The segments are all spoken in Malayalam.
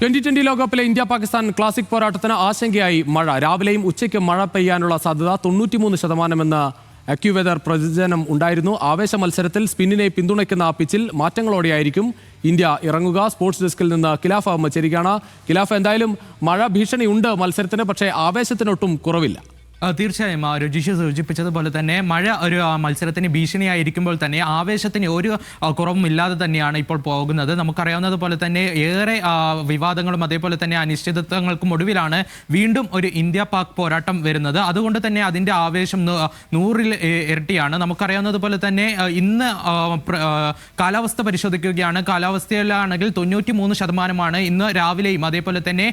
ട്വന്റി ട്വന്റി ലോകകപ്പിലെ ഇന്ത്യ പാകിസ്ഥാൻ ക്ലാസിക് പോരാട്ടത്തിന് ആശങ്കയായി മഴ. രാവിലെയും ഉച്ചയ്ക്ക് മഴ പെയ്യാനുള്ള സാധ്യത തൊണ്ണൂറ്റിമൂന്ന് ശതമാനമെന്ന് അക്യുവെതർ പ്രവചനം ഉണ്ടായിരുന്നു. ആവേശ മത്സരത്തിൽ സ്പിന്നിനെ പിന്തുണയ്ക്കുന്ന പിച്ചിൽ മാറ്റങ്ങളോടെയായിരിക്കും ഇന്ത്യ ഇറങ്ങുക. സ്പോർട്സ് ഡെസ്കിൽ നിന്ന് ഖിലാഫ് അഹമ്മദ് ചേരുകയാണ്. ഖിലാഫ് എന്തായാലും മഴ ഭീഷണിയുണ്ട് മത്സരത്തിന് പക്ഷേ ആവേശത്തിനൊട്ടും കുറവില്ല. തീർച്ചയായും. രുചിഷ് സൂചിപ്പിച്ചതുപോലെ തന്നെ മഴ ഒരു മത്സരത്തിന് ഭീഷണിയായിരിക്കുമ്പോൾ തന്നെ ആവേശത്തിന് ഒരു കുറവുമില്ലാതെ തന്നെയാണ് ഇപ്പോൾ പോകുന്നത്. നമുക്കറിയാവുന്നതുപോലെ തന്നെ ഏറെ വിവാദങ്ങളും അതേപോലെ തന്നെ അനിശ്ചിതത്വങ്ങൾക്കും ഒടുവിലാണ് വീണ്ടും ഒരു ഇന്ത്യ പാക് പോരാട്ടം വരുന്നത്. അതുകൊണ്ട് തന്നെ അതിന്റെ ആവേശം നൂറിൽ ഇരട്ടിയാണ്. നമുക്കറിയാവുന്നതുപോലെ തന്നെ ഇന്ന് കാലാവസ്ഥ പരിശോധിക്കുകയാണ്. കാലാവസ്ഥയിലാണെങ്കിൽ തൊണ്ണൂറ്റി മൂന്ന് ശതമാനമാണ് ഇന്ന് രാവിലെയും അതേപോലെ തന്നെ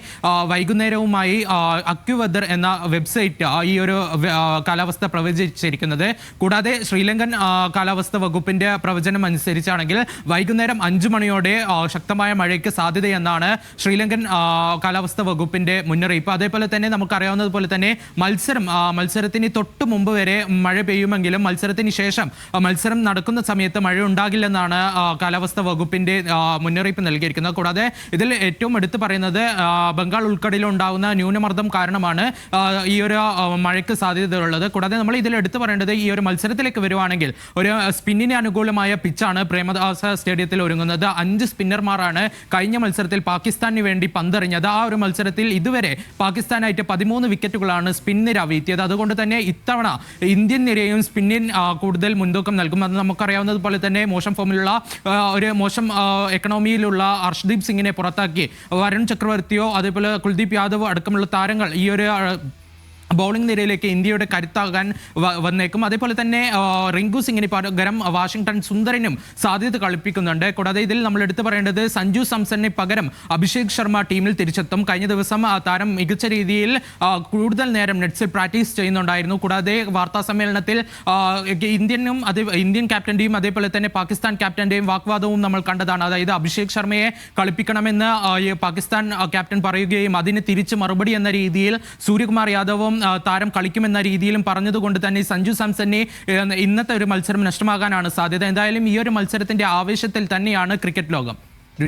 വൈകുന്നേരവുമായി അക്യുവെദർ എന്ന വെബ്സൈറ്റ് ആ, ഈ ഒരു കാലാവസ്ഥ പ്രവചിച്ചിരിക്കുന്നത്. കൂടാതെ ശ്രീലങ്കൻ കാലാവസ്ഥ വകുപ്പിന്റെ പ്രവചനം അനുസരിച്ചാണെങ്കിൽ വൈകുന്നേരം അഞ്ചു മണിയോടെ ശക്തമായ മഴയ്ക്ക് സാധ്യതയെന്നാണ് ശ്രീലങ്കൻ കാലാവസ്ഥ വകുപ്പിന്റെ മുന്നറിയിപ്പ്. അതേപോലെ തന്നെ നമുക്കറിയാവുന്നതുപോലെ തന്നെ മത്സരം മത്സരത്തിന് തൊട്ട് മുമ്പ് വരെ മഴ പെയ്യുമെങ്കിലും മത്സരത്തിന് ശേഷം മത്സരം നടക്കുന്ന സമയത്ത് മഴ ഉണ്ടാകില്ലെന്നാണ് കാലാവസ്ഥ വകുപ്പിന്റെ മുന്നറിയിപ്പ് നൽകിയിരിക്കുന്നത്. കൂടാതെ ഇതിൽ ഏറ്റവും എടുത്തു പറയുന്നത് ബംഗാൾ ഉൾക്കടലിൽ ഉണ്ടാകുന്ന ന്യൂനമർദ്ദം കാരണമാണ് ഈ ഒരു മഴയ്ക്ക് സാധ്യതയുള്ളത് കൂടാതെ നമ്മൾ ഇതിൽ എടുത്തു പറയേണ്ടത് ഈ ഒരു മത്സരത്തിലേക്ക് വരുവാണെങ്കിൽ ഒരു സ്പിന്നിന് അനുകൂലമായ പിച്ചാണ് പ്രേമദാസ സ്റ്റേഡിയത്തിൽ ഒരുങ്ങുന്നത്. അഞ്ച് സ്പിന്നർമാരാണ് കഴിഞ്ഞ മത്സരത്തിൽ പാകിസ്ഥാന് വേണ്ടി പന്തെറിഞ്ഞത്. ആ ഒരു മത്സരത്തിൽ ഇതുവരെ പാകിസ്ഥാനായിട്ട് പതിമൂന്ന് വിക്കറ്റുകളാണ് സ്പിൻ നിര അതുകൊണ്ട് തന്നെ ഇത്തവണ ഇന്ത്യൻ നിരയും സ്പിന്നിൻ കൂടുതൽ മുൻതൂക്കം നൽകും. അത് നമുക്കറിയാവുന്നതുപോലെ തന്നെ മോശം ഫോമിലുള്ള ഒരു മോശം എക്കണോമിയിലുള്ള ഹർഷ്ദീപ് സിംഗിനെ പുറത്താക്കി. വരുൺ ചക്രവർത്തിയോ അതേപോലെ കുൽദീപ് യാദവോ അടക്കമുള്ള താരങ്ങൾ ഈ ഒരു ബൗളിംഗ് നിരയിലേക്ക് ഇന്ത്യയുടെ കരുത്താകാൻ വന്നേക്കും. അതേപോലെ തന്നെ റിങ്കു സിംഗിന് പകരം വാഷിംഗ്ടൺ സുന്ദരനും സാധ്യത കളിപ്പിക്കുന്നുണ്ട്. കൂടാതെ ഇതിൽ നമ്മൾ എടുത്തു പറയേണ്ടത് സഞ്ജു സാംസണിന് പകരം അഭിഷേക് ശർമ്മ ടീമിൽ തിരിച്ചെത്തും. കഴിഞ്ഞ ദിവസം താരം മികച്ച രീതിയിൽ കൂടുതൽ നേരം നെറ്റ്സിൽ പ്രാക്ടീസ് ചെയ്യുന്നുണ്ടായിരുന്നു. കൂടാതെ വാർത്താ സമ്മേളനത്തിൽ ഇന്ത്യനും അതേ ഇന്ത്യൻ ക്യാപ്റ്റന്റെയും അതേപോലെ തന്നെ പാകിസ്ഥാൻ ക്യാപ്റ്റന്റെയും വാഗ്വാദവും നമ്മൾ കണ്ടതാണ്. അതായത് അഭിഷേക് ശർമ്മയെ കളിപ്പിക്കണമെന്ന് പാകിസ്ഥാൻ ക്യാപ്റ്റൻ പറയുകയും അതിന് തിരിച്ച് മറുപടി എന്ന രീതിയിൽ സൂര്യകുമാർ യാദവും താരം കളിക്കുമെന്ന രീതിയിലും പറഞ്ഞതുകൊണ്ട് തന്നെ സഞ്ജു സാംസനെ ഇന്നത്തെ ഒരു മത്സരം നഷ്ടമാകാനാണ് സാധ്യത. എന്തായാലും ഈ ഒരു മത്സരത്തിന്റെ ആവേശത്തിൽ തന്നെയാണ് ക്രിക്കറ്റ് ലോകം.